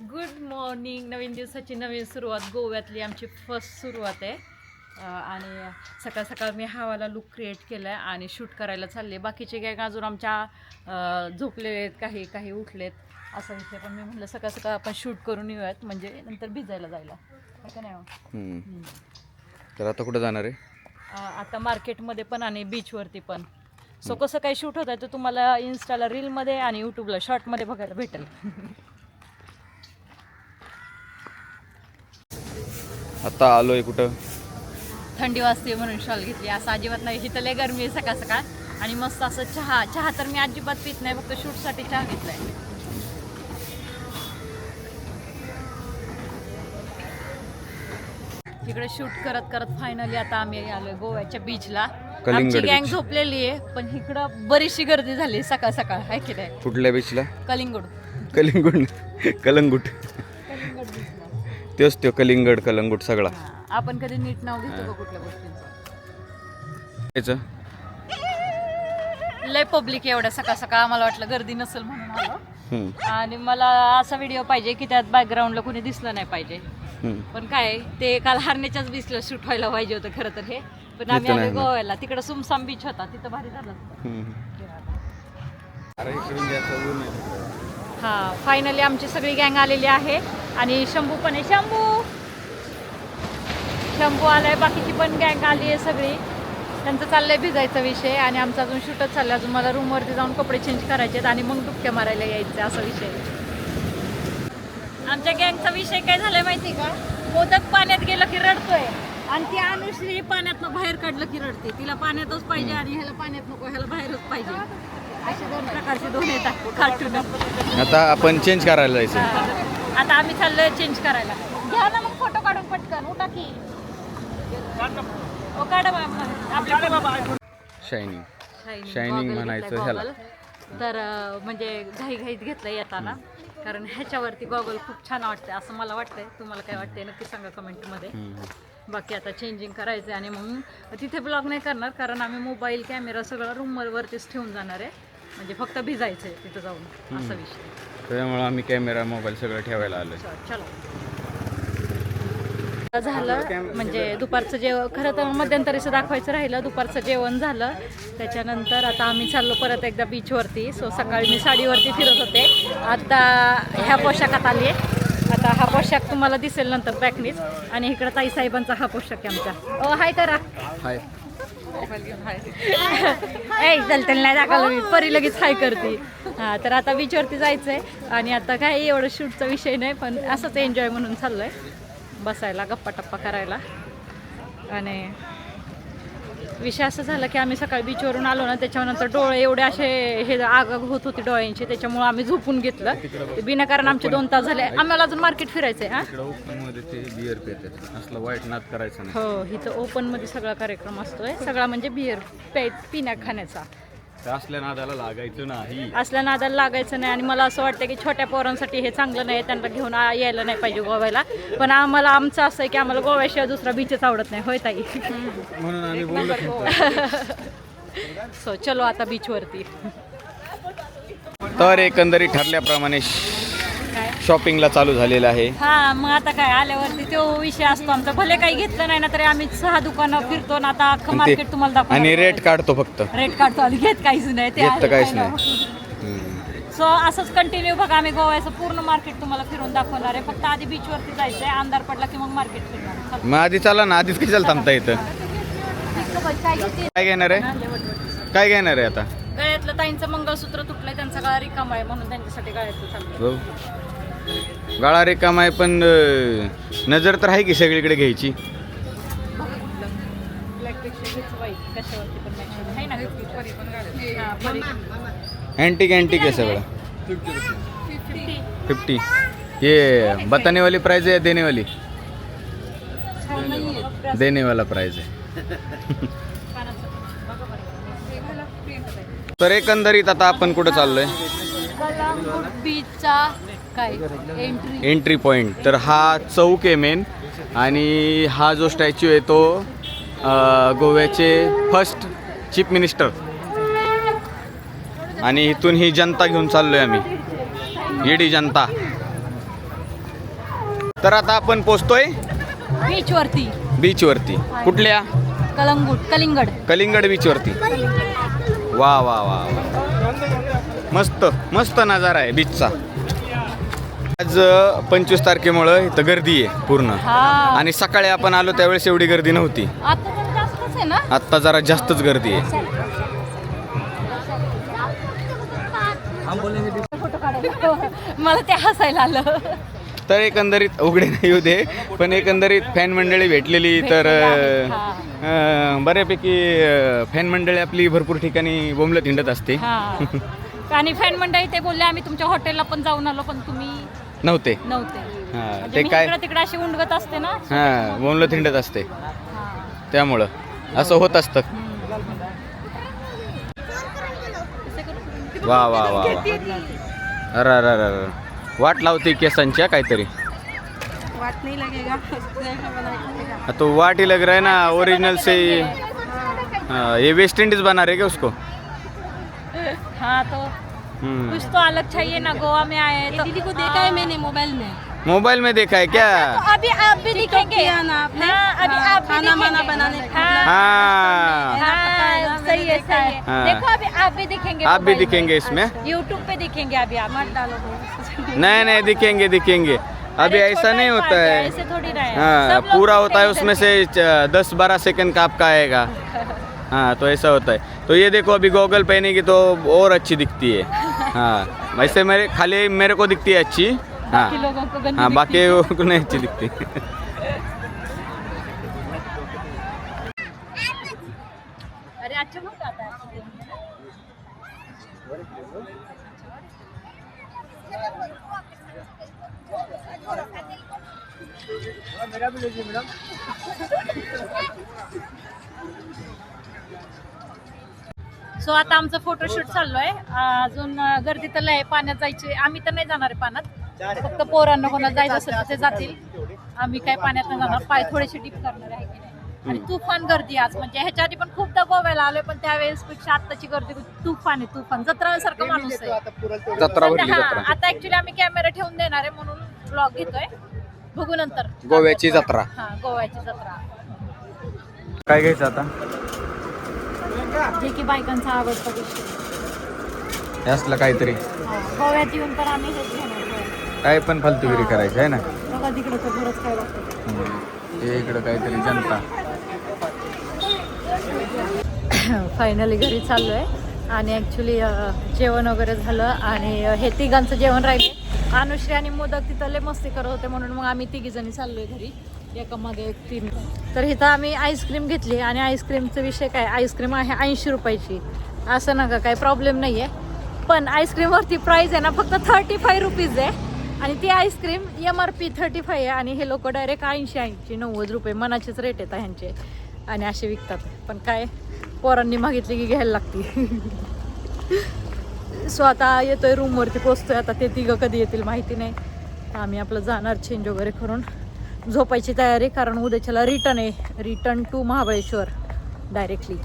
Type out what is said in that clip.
Good morning नवीन दिवसाची नवीन सुरुवात. गोव्यातली आमची फर्स्ट सुरुवात आहे. आणि सकाळ सकाळ मी हावाला लुक क्रिएट केला आहे आणि शूट करायला चालले बाकीचे गॅग अजून आमच्या झोपलेले आहेत काही काही उठलेत. असं विषय पण मी म्हटलं सकाळ सकाळ आपण शूट करून येऊयात. म्हणजे नंतर भिजायला जायला. है का नाही हो? तर आता कुठं जाणार आहे? आता मार्केटमध्ये पण आणि बीचवरती पण. सो कसं काही शूट होत आहे तर तुम्हाला इन्स्टाला रीलमध्ये आणि यूट्यूबला शॉर्टमध्ये बघायला भेटेल. आता आलोय कुठं? थंडी वाजते म्हणून शॉल घेतली. असं अजिबात नाही. इथं लय गरमी आहे सकाळ सकाळ. आणि मस्त असं चहा चहा तर मी अजिबात पित नाही. फक्त शूटसाठी चहा घेतलाय. तिकडे शूट करत करत फायनली आता आम्ही आलोय गोव्याच्या बीचला कलिंगड आमची गँग beach. झोपलेली आहे पण इकडं बरीचशी गर्दी झाली सकाळ सकाळ. आहे की नाही? कुठल्या बीचला कलिंगड. कलिंगड कलंगूट. तेच तो कलिंगड कलंगूट सगळा. हा, आपण कधी नीट नाव घेतो का कुठल्या गोष्टींचं? याचं? लय पब्लिक एवढ्या सकाळ सकाळ आम्हाला वाटलं गर्दी नसेल म्हणून आलो. हम्म, आणि मला असा व्हिडिओ पाहिजे की त्यात बॅकग्राऊंडला कोणी दिसलं नाही पाहिजे. हम्म. पण काय ते काल हरण्याच्याच बीचला शूट व्हायला पाहिजे होतं खरं तर हे. पण आम्ही इथं आलो नाही ना. गोव्याला. तिकडं सुमसाम बीच होता तिथं भारी झालं. हम्म. हा फायनली आमची सगळी गँग आलेली आहे. आणि शंभू पण आहे. शंभू! शंभू आलाय बाकीची पण गँग आली आहे सगळी. त्यांचं चाललंय भिजायचा विषय आणि आमचा अजून शूटच चाललाय. अजून मला रूमवरती जाऊन कपडे चेंज करायचे आणि मग डुबक्या मारायला यायचं असा विषय. आमच्या गँगचा विषय काय झालाय माहिती का? मोदक पाण्यात गेलं की रडतोय. आणि ती अनुश्री पाण्यातनं बाहेर काढलं की रडते. तिला पाण्यातच पाहिजे आणि ह्याला पाण्यात नको ह्याला बाहेरच पाहिजे. असे दोन प्रकारचे दोन येतात कार्टून आता आपण चेंज करायला जायचं. आता आम्ही चाललोय चेंज करायला. घ्या ना मग फोटो काढून पटकन. उठा की. ओ काढा आपल्या शायनिंग goggle म्हणायचं ह्याला. तर अं, म्हणजे घाई घाईत घेतलं येताना कारण ह्याच्यावरती गॉगल खूप छान वाटते असं मला वाटतंय. तुम्हाला काय वाटतंय नक्की सांगा कमेंटमध्ये बाकी आता चेंजिंग करायचं आणि मग तिथे ब्लॉग नाही करणार. कारण आम्ही मोबाईल कॅमेरा सगळं रूमवरतीच ठेवून जाणार आहे. म्हणजे फक्त भिजायचं आहे तिथं जाऊन. असा विषय. त्यामुळे आम्ही कॅमेरा मोबाईल सगळं ठेवायला चलो झालं म्हणजे दुपारचं जेवण खरं तर मध्यंतरीचं दाखवायचं राहिलं दुपारचं जेवण झालं. त्याच्यानंतर आता आम्ही चाललो परत एकदा बीचवरती सो सकाळी मी साडीवरती फिरत होते. आता ह्या पोशाखात आली आहे आता हा पोशाख तुम्हाला दिसेल नंतर बॅकनीच आणि इकडं ताई साहेबांचा हा पोशाख आहे आमचा. ओ हाय करा. हाय. ए चलतेल नाही दाखवलं मी. परी लगेच हाय करते. हा तर आता बीचवरती जायचं आहे आणि आता काही एवढं शूटचा विषय नाही पण असंच एन्जॉय म्हणून चाललं आहे बसायला गप्पा टप्पा करायला. आणि विषय असं झाला की आम्ही सकाळी बीचवरून आलो ना त्याच्यानंतर डोळे एवढे असे हे आग होत होते डोळ्यांचे त्याच्यामुळे आम्ही झोपून घेतलं. ते बिनाकारण आमचे दोन तास झाले. आम्हाला अजून मार्केट फिरायचं आहे हा? इकडं ओपनमध्ये ते बिअर पेतात. असलं वाईट नाद करायचं नाही. हो इथं ओपनमध्ये सगळा कार्यक्रम असतोय. सगळा म्हणजे बिअर पिण्या खाण्याचा असल्या नादाला लागायचं नाही. असल्या नादाला लागायचं नाही आणि मला असं वाटतं की छोट्या पोरांसाठी हे चांगलं नाही त्यांना घेऊन आ- यायला नाही पाहिजे गोव्याला. पण आम्हाला आमचं असं आहे की आम्हाला गोव्याशिवाय दुसरा बीचच आवडत नाही. होय ताई? म्हणून आम्ही बोललो सो चलो आता बीचवरती तर एकंदरीत ठरल्याप्रमाणे शॉपिंगला चालू झालेलं आहे. हा मग आता काय आल्यावरती तो विषय असतो आमचा. भले काही घेतलं नाही ना तरी आम्ही सहा दुकानं फिरतो ना आता अख्खं आणि मार्केट ते- तुम्हाला आणि रेट काढतो फक्त. रेट काढतो आणि घेत काहीच नाही ते घेत तर काहीच नाही. हम्म. सो असंच कंटिन्यू बघा आम्ही गोव्याचं पूर्ण मार्केट तुम्हाला फिरून दाखवणार आहे. फक्त आधी बीचवरती जायचं आहे अंधार पडला की मग मार्केट फिरणार आहे. चला. मग आधी चला ना आधीच कशाला थांबता येतं काय घेणार आहे. काय घेणार आहे आता? गळ्यातलं ताईंचं मंगळसूत्र तुटलंय त्यांचा गळा रिकामा आहे म्हणून त्यांच्यासाठी गळ्यातलं चाललंय. हो गाळा रिकाम आहे पण अं, नजर तर आहे की सगळीकडे घ्यायची. आहे अँटिक अँटिक आहे सगळं. फिफ्टी ये बतानेवाली प्राईज आहे है या प्राईज आहे. तर एकंदरीत आता आपण कुठं चाललोय? बीचचा काय? एंट्री एंट्री पॉइंट तर हा चौक आहे मेन आणि हा जो स्टॅच्यू आहे तो गोव्याचे फर्स्ट चीफ मिनिस्टर आणि इथून ही जनता घेऊन चाललोय आम्ही. येडी जनता. तर आता आपण पोचतोय बीच वरती बीचवरती कुठल्या? कलंगूट कलिंगड. कलिंगड बीचवरती वा वा वा वा. मस्त मस्त नजारा आहे बीचचा आज पंचवीस तारखेमुळं इथं गर्दी आहे पूर्ण. हा. आणि सकाळी आपण आलो त्यावेळेस एवढी गर्दी नव्हती. आता तर जास्तच आहे ना? आत्ता जरा जास्तच गर्दी आहे. फोटो काढायला मला ते हसायला आलं. तर एकंदरीत उघडे नाही दे पण एकंदरीत फॅन मंडळी भेटलेली तर भेटलेली आहे, अं, बऱ्यापैकी फॅन मंडळी आपली भरपूर ठिकाणी बोंबलत हिंडत असते. हा. आणि फॅन मंडळी ते बोलले आम्ही तुमच्या हॉटेलला पण जाऊन आलो पण तुम्ही नव्हते. नव्हते. हा, म्हणजे ते मी काय इकडं तिकडे अशी उंडगत असते ना? हा बोंबलत हिंडत असते. हा. त्यामुळं. असं होत असतं. वा वा वा वा. अरे अरे अरे अरे. वाट लावते केसांच्या काहीतरी. वाट नहीं लगेगा तो वाट ही लग रहा है ना ओरिजिनल से हाँ, ये वेस्ट इंडीज बना रहे क्या उसको? हाँ तो। कुछ तो अलग चाहिए ना गोवा में आए हैं तो दीदी को देखा है मैंने मोबाइल में। मोबाइल में देखा है क्या? तो अभी आप भी दिखेंगे? ना आपने? हाँ, अभी हाँ, आप भी खाना वाना। बनाने हाँ, हाँ। हाँ, सही है सही है। हाँ। देखो अभी आप भी दिखेंगे आप भी दिखेंगे इसमें? यूट्यूब पे दिखेंगे अभी आप। मत डालो तो। नहीं नहीं दिखेंगे दिखेंगे। अभी ऐसा नहीं होता है ऐसे थोड़ी है। हाँ पूरा होता है उसमें से दस बारह सेकंड का आपका आएगा। हाँ तो ऐसा होता है। तो ये देखो अभी गॉगल पहनेगी तो और अच्छी दिखती है। हाँ. वैसे मेरे खाली मेरे को दिखती है अच्छी। हाँ. बाकी लोगों को गंदी हाँ बाकी। लोगों को नहीं अच्छी दिखती। अरे अच्छा बहुत आता है। आपको देखने में। सो आता आमचं फोटोशूट चाललो आहे अजून गर्दी तर लय आहे, पाण्यात जायचे. आम्ही तर नाही जाणार आहे पाण्यात. फक्त पोरांना कोणाला जायचं असेल तर ते जातील. आम्ही काय पाण्यात नाही जाणार. पाय थोडेसे डीप करणार आहे की नाही. आणि तुफान गर्दी आज. म्हणजे ह्याच्या आधी पण खूपदा गोव्याला आलोय पण त्यावेळेस पेक्षा आत्ताची गर्दी तुफान आहे तुफान. जत्रासारखं माणूस आहे. जत्रा भरली हा, जत्रा. आता ऍक्च्युली आम्ही कॅमेरा ठेवून देणार आहे म्हणून ब्लॉग घेतोय. बघू नंतर. गोव्याची जत्रा. हा गोव्याची जत्रा. काय घ्यायचं आता? जे की बायकांचा आवडता विषय. हे असलं काहीतरी. हा, गोव्यात येऊन तर आम्ही हेच घेणार. काय पण फालतूगिरी करायची आहे ना? बघा तिकडं तर बरंच काय वाटतं. हे इकडं काहीतरी जनता. फायनली घरी चाललो आहे आणि ॲक्च्युली जेवण वगैरे झालं आणि अ, हे तिघांचं जेवण राहिले अनुश्री आणि मोदक तिथं लय मस्ती करत होते म्हणून मग आम्ही तिघीजणी चाललोय घरी. एकामागे एक तीन. तर इथं आम्ही आईस्क्रीम घेतली आणि आईस्क्रीमचा विषय काय? आईस्क्रीम आहे ऐंशी रुपयाची. असं नका काही प्रॉब्लेम नाही आहे पण आईस्क्रीमवरती प्राईज आहे ना फक्त थर्टी फाय रुपीज आहे. आणि ती ice cream M R P thirty five आहे आणि हे लोक डायरेक्ट ऐंशी ऐंशी नव्वद रुपये मनाचेच रेट आहेत ह्यांचे. आणि असे विकतात. पण काय? पोरांनी मागितली की घ्यायला लागते. सो आता येतोय रूमवरती पोचतोय आता ते तिघं कधी येतील माहिती नाही. आम्ही आपलं जाणार चेंज वगैरे करून. झोपायची तयारी कारण उद्याच्याला रिटर्न आहे. Return to Mahabaleshwar directly